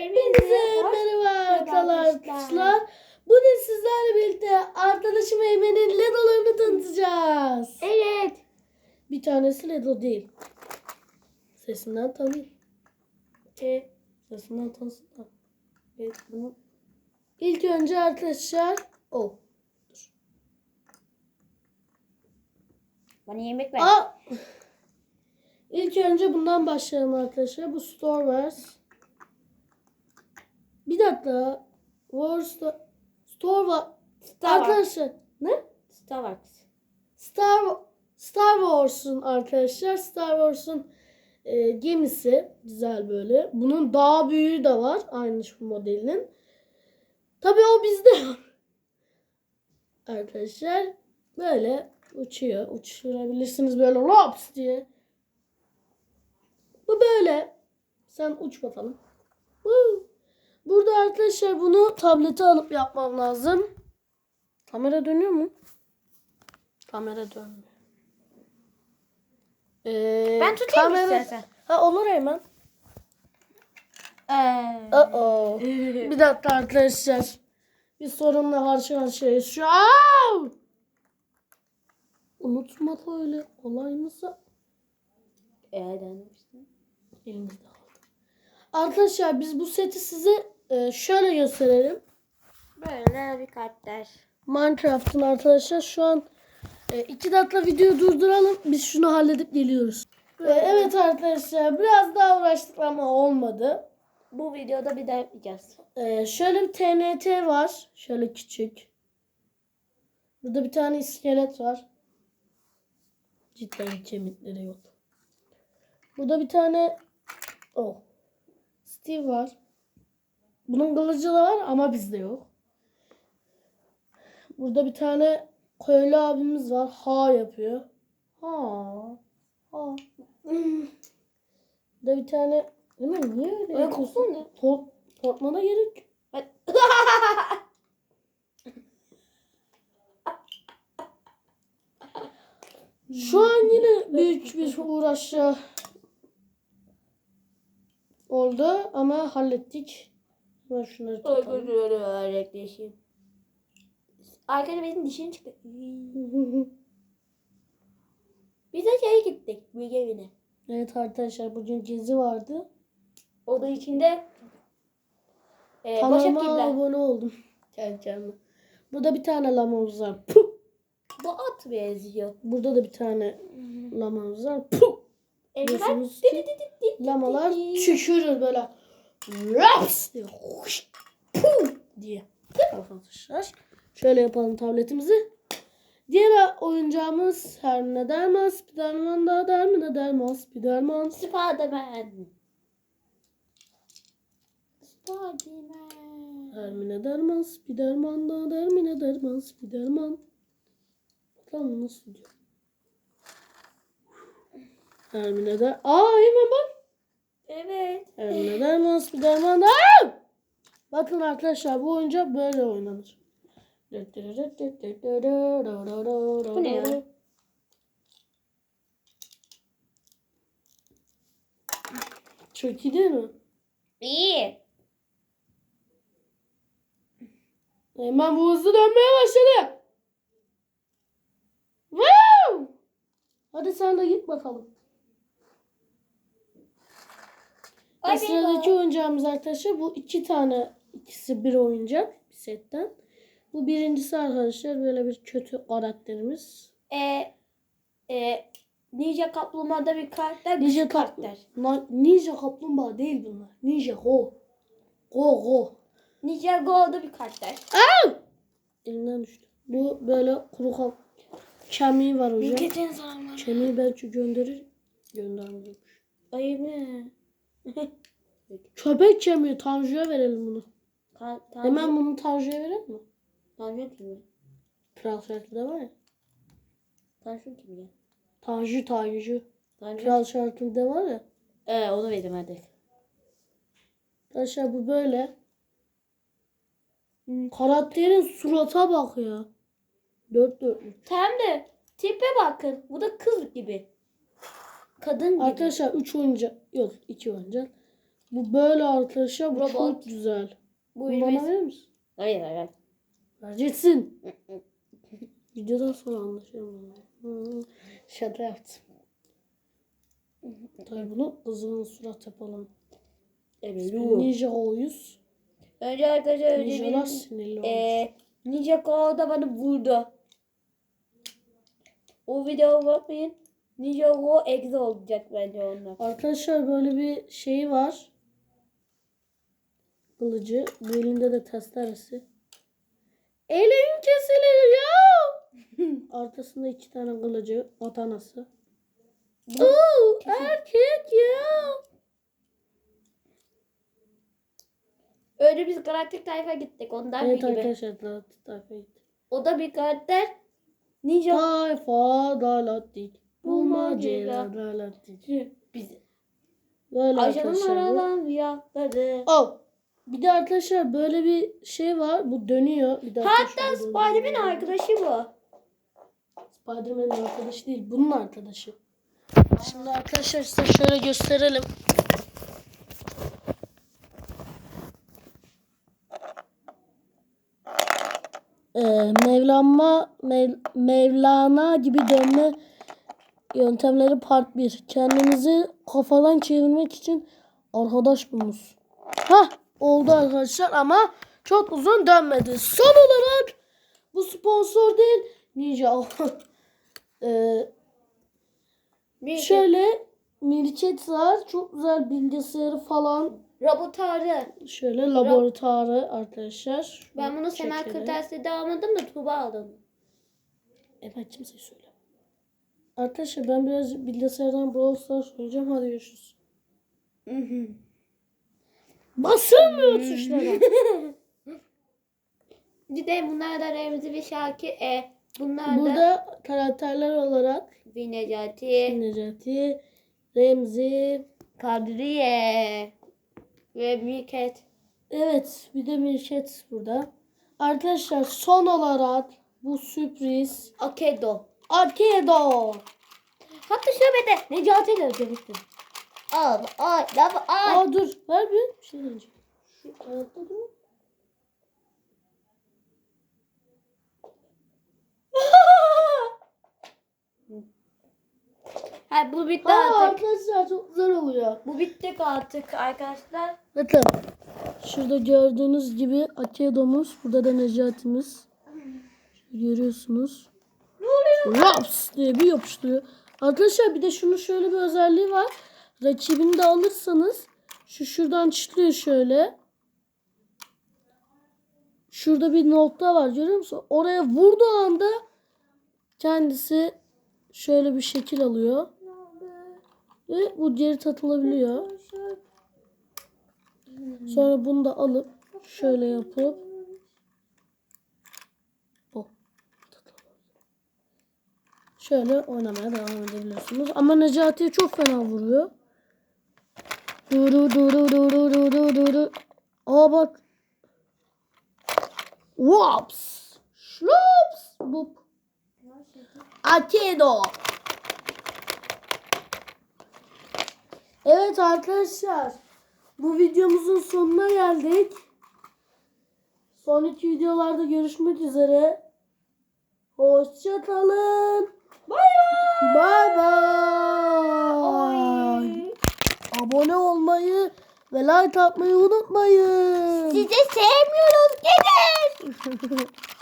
Hepinize merhaba arkadaşlar. Bugün sizlerle birlikte arkadaşım Eymen'in Ledo'larını tanıtacağız. Evet. Bir tanesi Ledo değil. Sesinden tanıyın. E, sesinden tanısınlar. Evet, bunu. İlk önce arkadaşlar o. Bana yemek ver. Aa! İlk önce bundan başlayalım arkadaşlar. Bu Star Wars. Bir dakika. Wars Star Wars. Star Wars. Arkadaşlar ne? Star Wars. Star Star Wars'un arkadaşlar Star Wars'un e, gemisi güzel böyle. Bunun daha büyüğü de var aynı şu modelin. Tabii o bizde var. Arkadaşlar böyle uçuyor. Uçurabilirsiniz böyle lops diye. Bu böyle. Sen uç bakalım. Burada arkadaşlar bunu tablete alıp yapmam lazım. Kamera dönüyor mu? Kamera dönmüyor. Ee, Ben tutayım istersen. Ha olur hemen. Ee, Uh-oh. Bir dakika arkadaşlar. Bir sorunla karşı karşıyayız şu an. Unutma öyle. Kolay mısın? Eğer denmiştim. Elimizde. Arkadaşlar biz bu seti size e, şöyle gösterelim. Böyle bir karakter. Minecraft'ın arkadaşlar şu an e, iki dakika videoyu durduralım. Biz şunu halledip geliyoruz. E, evet arkadaşlar biraz daha uğraştık ama olmadı. Bu videoda bir daha yapacağız. E, şöyle bir TNT var. Şöyle küçük. Burada bir tane iskelet var. Cidden kemikleri yok. Burada bir tane oh. Steve var. Bunun kılıcı da var ama bizde yok. Burada bir tane köylü abimiz var. Ha yapıyor. Ha. Ha. Burada bir tane Değil mi? Niye öyle? Öyle koksun ne? Tor tortmana gerek. Şu an yine büyük bir uğraşı oldu ama hallettik. Ben şunları tutalım. öğretmişim. Arkadaşlar benim dişim çıktı. Biz de şeye gittik. Bilge evine. evet arkadaşlar bugün gezi vardı. O da içinde e, Kanalıma abone oldum. Kendi kendime. Burada bir tane lamamız var. Puh! Bu at benziyor. Burada da bir tane lamamız var. Puh! Biliyorsunuz ki lamalar tükürür böyle. Raps diye. Huş, Puh diye. Arkadaşlar. Şöyle yapalım tabletimizi. Diğer oyuncağımız Hermine Derman, Spiderman da Dermine Derman, Spiderman. Spiderman. Spiderman. Hermine Derman, Spiderman da Dermine Derman, Spiderman. Bakalım nasıl diyor. Hermine der... Aa hemen bak. Evet. Hermine Derman, Spiderman. Aa! Bakın arkadaşlar bu oyuncak böyle oynanır. Bu ne ya? Çok iyi değil mi? İyi. Hemen bu hızlı dönmeye başladı. Woo! Hadi sen de git bakalım. Ay, sıradaki oyuncağımız arkadaşlar bu iki tane ikisi bir oyuncak bir setten. Bu birincisi arkadaşlar böyle bir kötü karakterimiz. E, e, Ninja Kaplumbağa'da bir karakter. Ninja karakter. Na- Ninja kaplumbağa değil bunlar. Ninja go. Go go. Ninja Go'da bir karakter. Elinden düştü. Bu böyle kuru kap kemiği var hocam. Kemiği belki gönderir. Göndermiyormuş. Ay mi? Köpek kemiği Tanju'ya verelim bunu. Ka- Tanju- Hemen bunu Tanju'ya verelim mi? Tanju kim ya? Kral şarkıda var ya. Tanju kim ya? Tanju Tanju. Tanju. Kral şarkıda var ya. Ee, onu verdim hadi. Arkadaşlar bu böyle. Karakterin surata bak ya. Dört dörtlük. Hem de tipe bakın. Bu da kız gibi. Kadın gibi. Arkadaşlar 3 oyuncak yok 2 oyuncak. Bu böyle arkadaşlar. Bu Robot. çok güzel. Bu Bunu bana verir misin? Hayır hayır. Vereceksin. Videodan sonra anlaşalım. Hı, Şaka yaptım. Tabii bunu kızının surat yapalım. Evet. Ninja oyuz. Önce arkadaşlar önce Ninjalar sinirli. Ee, Ninja Go da bana vurdu. O videoya bakmayın. Ninja Go egze olacak bence onlar. Arkadaşlar böyle bir şey var. Kılıcı. Bu elinde de testeresi. Elin kesilir ya. Arkasında iki tane kılıcı. Atanası. Oo, erkek ya. Öyle biz galaktik tayfa gittik ondan Evet bir gibi. arkadaşlar. Galaktik tayfa gitti. O da bir karakter. Ninja Tayfa galaktik. Bu macera. Böyle Ajanın arkadaşlar aralan rüyaları. Oh. Bir de arkadaşlar böyle bir şey var. Bu dönüyor. Bir de Hatta arkadaşlar Spiderman arkadaşı bu. Spiderman'in arkadaşı değil. Bunun arkadaşı. Şimdi arkadaşlar size şöyle gösterelim. Ee, Mevlanma, Mev, Mevlana gibi dönme yöntemleri part 1. Kendinizi kafadan çevirmek için arkadaş bulunuz. Hah oldu arkadaşlar ama çok uzun dönmedi. Son olarak bu sponsor değil Ninja. ee, Bir Şöyle Mirket var. Çok güzel bilgisayarı falan. Robotarı. Şöyle laboratuvarı arkadaşlar. Ben bunu şekilde. Kırtasiye'de almadım da Tuğba aldım. Evet kimseye söyle. Arkadaşlar ben biraz bilgisayardan Brawl Stars oynayacağım. Hadi görüşürüz. Basılmıyor tuşlara. Bir de bunlar da Remzi ve Şaki. E, bunlar da Burada karakterler olarak bir Necati, Necati, Remzi, Kadriye ve Mirket. evet bir de Mirket burada. Arkadaşlar son olarak bu sürpriz Akedo. Arkedo. Hatta şubede Necati ile ödemiştim. Al, al, al, al. Aa dur ver bir şey diyeceğim. Şu ayakta dur. Ha, bu bitti Ha artık. arkadaşlar çok güzel oluyor. Bu bitti artık arkadaşlar. Bakın. Şurada gördüğünüz gibi Akedo'muz. Burada da Necati'miz. Görüyorsunuz. Ne oluyor? Raps diye bir yapıştırıyor. Arkadaşlar bir de şunun şöyle bir özelliği var. Rakibini de alırsanız şu şuradan çıtlıyor şöyle. Şurada bir nokta var görüyor musun? Oraya vurduğu anda kendisi şöyle bir şekil alıyor. Ve bu geri tatılabiliyor. Sonra bunu da alıp şöyle yapıp bu. Şöyle oynamaya devam edebiliyorsunuz. Ama Necati'ye çok fena vuruyor. Duru duru duru duru duru. Aa bak. Wops. Şlops. Bup. Akedo. Evet arkadaşlar. Bu videomuzun sonuna geldik. Sonraki videolarda görüşmek üzere. Hoşçakalın. Bay Bye bye. Abone olmayı ve like atmayı unutmayın. Sizi sevmiyoruz. Gidin.